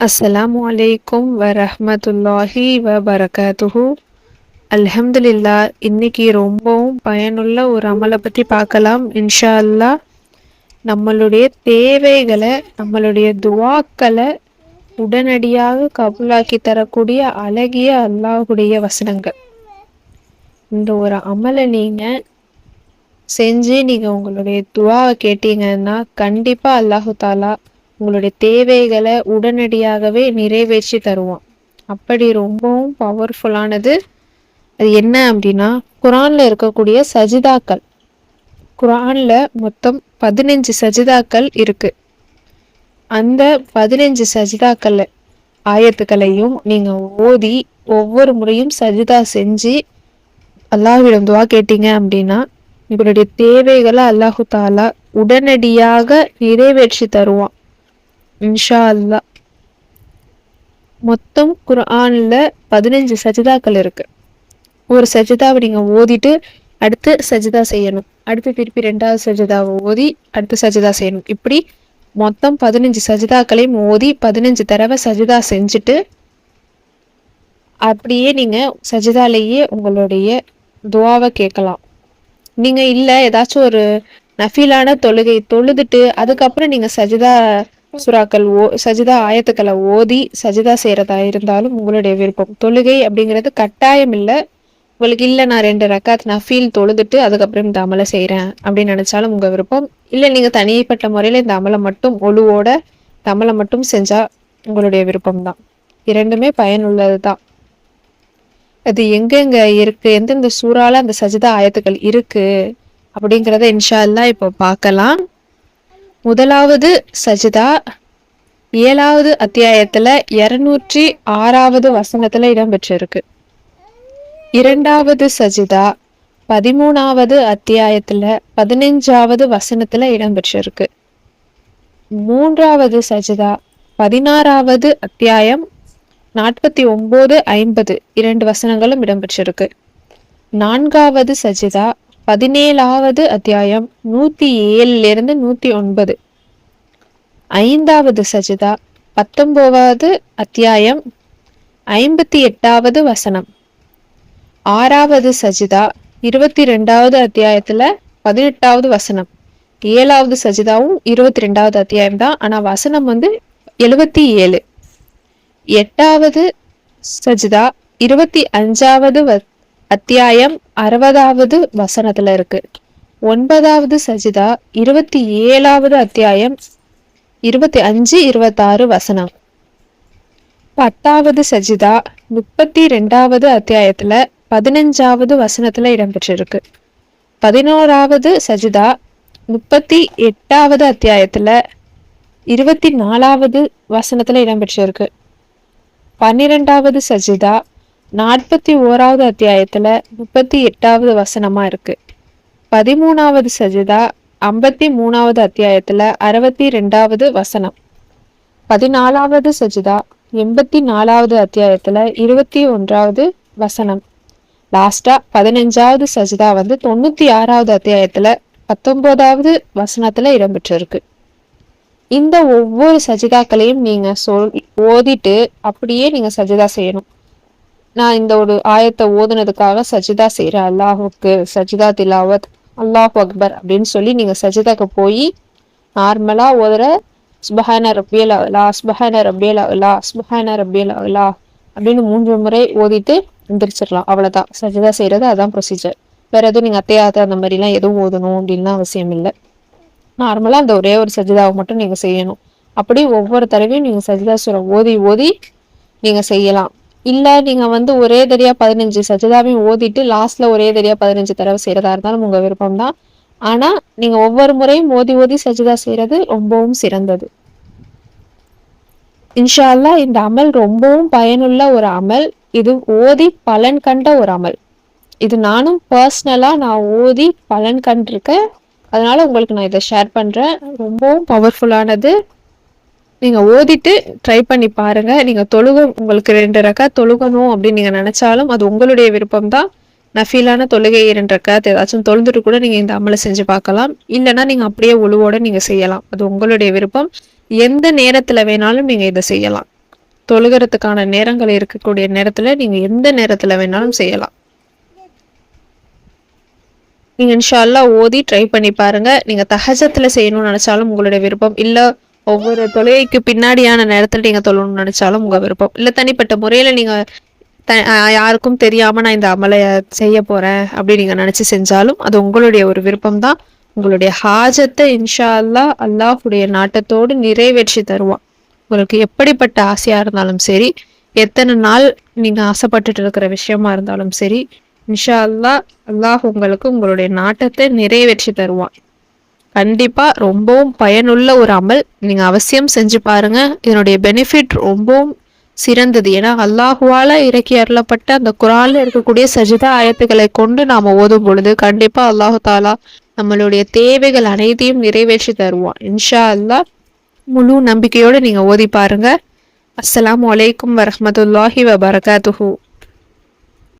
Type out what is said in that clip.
அஸ்ஸலாமு அலைக்கும் வரஹ்மத்துல்லாஹி வ பரகாத்துஹு அல்ஹம்துலில்லா இன்னைக்கு ரொம்பவும் பயனுள்ள ஒரு அமலை பற்றி பார்க்கலாம் இன்ஷா அல்லாஹ் நம்மளுடைய தேவைகளை நம்மளுடைய துவாக்களை உடனடியாக கபூலாக்கி தரக்கூடிய அழகிய அல்லாஹுடைய வசனங்கள் இந்த ஒரு அமலை நீங்கள் செஞ்சு நீங்கள் உங்களுடைய துவாவை கேட்டீங்கன்னா கண்டிப்பாக அல்லாஹு தாலா உங்களுடைய தேவைகளை உடனடியாகவே நிறைவேற்றி தருவான் அப்படி ரொம்பவும் பவர்ஃபுல்லானது அது என்ன அப்படின்னா குரானில் இருக்கக்கூடிய சஜிதாக்கள். குரானில் மொத்தம் பதினஞ்சு சஜிதாக்கள் இருக்குது அந்த பதினஞ்சு சஜிதாக்கள் ஆயத்துக்களையும் நீங்கள் ஓதி ஒவ்வொரு முறையும் சஜிதா செஞ்சு அல்லாஹ்விடம் துவா கேட்டீங்க அப்படின்னா உங்களுடைய தேவைகளை அல்லாஹு தாலா உடனடியாக நிறைவேற்றி தருவான். இன்ஷா அல்லா மொத்தம் குரானில் பதினஞ்சு சஜிதாக்கள் இருக்கு. ஒரு சஜிதாவை நீங்கள் ஓதிட்டு அடுத்து சஜிதா செய்யணும். அடுத்து திருப்பி ரெண்டாவது சஜிதாவை ஓதி அடுத்து சஜிதா செய்யணும். இப்படி மொத்தம் பதினஞ்சு சஜிதாக்களையும் ஓதி பதினஞ்சு தடவை சஜிதா செஞ்சுட்டு அப்படியே நீங்கள் சஜிதாலேயே உங்களுடைய துவாவை கேட்கலாம். நீங்கள் இல்லை ஏதாச்சும் ஒரு நஃபீலான தொழுகை தொழுதுட்டு அதுக்கப்புறம் நீங்கள் சஜிதா சுறாக்கள் ஓ சஜிதா ஆயத்துக்களை ஓதி சஜிதா செய்யறதா இருந்தாலும் உங்களுடைய விருப்பம். தொழுகை அப்படிங்கிறது கட்டாயம் இல்லை. உங்களுக்கு இல்லை நான் ரெண்டு ரக்காத் ஃபீல் தொழுதுட்டு அதுக்கப்புறம் இந்த அமலை செய்கிறேன் அப்படின்னு நினச்சாலும் உங்கள் விருப்பம். இல்லை நீங்கள் தனிப்பட்ட முறையில் இந்த அமலை மட்டும் ஒழுவோட இந்த அமலை மட்டும் செஞ்சால் உங்களுடைய விருப்பம் தான் இரண்டுமே பயனுள்ளது தான் அது எங்கெங்க இருக்குது எந்தெந்த சூறால அந்த சஜிதா ஆயத்துக்கள் இருக்கு அப்படிங்கிறத இன்ஷா அல்லா இப்போ பார்க்கலாம். முதலாவது சஜிதா ஏழாவது அத்தியாயத்துல இருநூற்றி ஆறாவது வசனத்துல இடம்பெற்றிருக்கு. இரண்டாவது சஜிதா பதிமூணாவது அத்தியாயத்துல பதினஞ்சாவது வசனத்துல இடம்பெற்றிருக்கு. மூன்றாவது சஜிதா பதினாறாவது அத்தியாயம் நாற்பத்தி ஒன்பது ஐம்பது இரண்டு வசனங்களும் இடம்பெற்றிருக்கு. நான்காவது சஜிதா பதினேழாவது அத்தியாயம் நூத்தி ஏழுலேருந்து நூத்தி ஒன்பது ஐந்தாவது சஜிதா பத்தொன்பதாவது அத்தியாயம் ஐம்பத்தி எட்டாவது வசனம். ஆறாவது சஜிதா இருபத்தி ரெண்டாவது அத்தியாயத்துல பதினெட்டாவது வசனம். ஏழாவது சஜிதாவும் இருபத்தி ரெண்டாவது அத்தியாயம் தான் ஆனா வசனம் வந்து எழுபத்தி ஏழு எட்டாவது சஜிதா இருபத்தி அஞ்சாவது அத்தியாயம் அறுபதாவது வசனத்துல இருக்கு. ஒன்பதாவது சஜிதா இருபத்தி ஏழாவது அத்தியாயம் இருபத்தி அஞ்சு இருபத்தாறு வசனம். பத்தாவது சஜிதா முப்பத்தி ரெண்டாவது அத்தியாயத்துல பதினஞ்சாவது வசனத்துல இடம்பெற்றிருக்கு. பதினோராவது சஜிதா முப்பத்தி எட்டாவது அத்தியாயத்துல இருபத்தி நாலாவது வசனத்துல இடம்பெற்றிருக்கு. பன்னிரெண்டாவது சஜிதா நாற்பத்தி ஓராவது அத்தியாயத்துல முப்பத்தி எட்டாவது வசனமா இருக்கு. பதிமூணாவது சஜிதா ஐம்பத்தி மூணாவது அத்தியாயத்துல அறுபத்தி ரெண்டாவது வசனம். பதினாலாவது சஜிதா எண்பத்தி நாலாவது அத்தியாயத்துல இருபத்தி ஒன்றாவது வசனம். லாஸ்டா பதினஞ்சாவது சஜிதா வந்து தொண்ணூத்தி ஆறாவது அத்தியாயத்துல பத்தொன்பதாவது வசனத்துல இடம்பெற்றிருக்கு. இந்த ஒவ்வொரு சஜிதாக்களையும் நீங்க சொல் ஓதிட்டு அப்படியே நீங்க சஜிதா செய்யணும். நான் இந்த ஒரு ஆயத்தை ஓதுனதுக்காக சஜிதா செய்கிறேன் அல்லாஹுக்கு சஜிதா திலாவத் அல்லாஹ் அக்பர் அப்படின்னு சொல்லி நீங்கள் சஜிதாக்கு போய் நார்மலாக ஓதுற சுபஹான ரப்பியல் அலா சுபஹான ரப்பியல் அலா சுபஹான ரப்பியல் அலா அப்படின்னு மூன்று முறை ஓதிட்டு எந்திரிச்சிடலாம். அவ்வளோதான் சஜிதா செய்கிறது அதான் ப்ரொசீஜர் வேற எதுவும் நீங்கள் அத்தையாத்த அந்த மாதிரிலாம் எதுவும் ஓதணும் அப்படின்லாம் அவசியம் இல்லை. நார்மலாக அந்த ஒரே ஒரு சஜிதாவை மட்டும் நீங்கள் செய்யணும். அப்படி ஒவ்வொரு தடவையும் நீங்கள் சஜிதா சுரம் ஓதி ஓதி நீங்கள் செய்யலாம். இல்லை நீங்க வந்து ஒரே தடியா பதினஞ்சு சஜிதாவையும் ஓதிட்டு லாஸ்ட்ல ஒரே தடியா பதினஞ்சு தடவை செய்கிறதா இருந்தாலும் உங்க விருப்பம் தான் ஆனா நீங்க ஒவ்வொரு முறையும் ஓதி ஓதி சஜிதா செய்யறது ரொம்பவும் சிறந்தது. இன்ஷால்லா இந்த அமல் ரொம்பவும் பயனுள்ள ஒரு அமல். இது ஓதி பலன் கண்ட ஒரு அமல். இது நானும் பர்சனலா நான் ஓதி பலன் கண்டிருக்கேன். அதனால உங்களுக்கு நான் இதை ஷேர் பண்றேன். ரொம்பவும் பவர்ஃபுல்லானது நீங்கள் ஓதிட்டு ட்ரை பண்ணி பாருங்கள் நீங்கள் தொழுக உங்களுக்கு ரெண்டு ரக்கா தொழுகணும் அப்படின்னு நீங்கள் நினச்சாலும் அது உங்களுடைய விருப்பம் தான் நஃபீலான தொழுகை இரண்டு ரக்காத் ஏதாச்சும் தொழுந்துட்டு கூட நீங்கள் இந்த அமலை செஞ்சு பார்க்கலாம். இல்லைன்னா நீங்கள் அப்படியே உழுவோட நீங்கள் செய்யலாம். அது உங்களுடைய விருப்பம். எந்த நேரத்தில் வேணாலும் நீங்கள் இதை செய்யலாம். தொழுகிறதுக்கான நேரங்கள் இருக்கக்கூடிய நேரத்தில் நீங்கள் எந்த நேரத்தில் வேணாலும் செய்யலாம். நீங்கள் இன்ஷால்லா ஓதி ட்ரை பண்ணி பாருங்கள் நீங்கள் தகஜத்தில் செய்யணும்னு நினச்சாலும் உங்களுடைய விருப்பம். இல்லை ஒவ்வொரு தொழுகைக்கு பின்னாடியான நேரத்தில் நீங்க தொழணும்னு நினைச்சாலும் உங்க விருப்பம். இல்ல தனிப்பட்ட முறையில நீங்க த- ஆஹ் யாருக்கும் தெரியாம நான் இந்த அமலை செய்ய போறேன் அப்படி நீங்க நினைச்சு செஞ்சாலும் அது உங்களுடைய ஒரு விருப்பம் தான் உங்களுடைய ஹாஜத்தை இன்ஷா அல்லாஹ் அல்லாஹுடைய நாட்டத்தோடு நிறைவேற்றி தருவான். உங்களுக்கு எப்படிப்பட்ட ஆசையா இருந்தாலும் சரி எத்தனை நாள் நீங்க ஆசைப்பட்டுட்டு இருக்கிற விஷயமா இருந்தாலும் சரி இன்ஷா அல்லா அல்லாஹ் உங்களுக்கு உங்களுடைய நாட்டத்தை நிறைவேற்றி தருவான். கண்டிப்பாக ரொம்பவும் பயனுள்ள ஒரு அமல். நீங்கள் அவசியம் செஞ்சு பாருங்கள் இதனுடைய பெனிஃபிட் ரொம்பவும் சிறந்தது. ஏன்னா அல்லாஹுவால இறக்கி அருளப்பட்ட அந்த குரானில் இருக்கக்கூடிய சஜிதா ஆயத்துக்களை கொண்டு நாம் ஓதும் பொழுது கண்டிப்பாக அல்லாஹு தாலா நம்மளுடைய தேவைகள் அனைத்தையும் நிறைவேற்றி தருவான். இன்ஷா அல்லாஹ் முழு நம்பிக்கையோடு நீங்கள் ஓதி பாருங்கள் அஸ்லாம் அலைக்கும் வரமத்துல்லாஹி வபரகாத்துஹூ.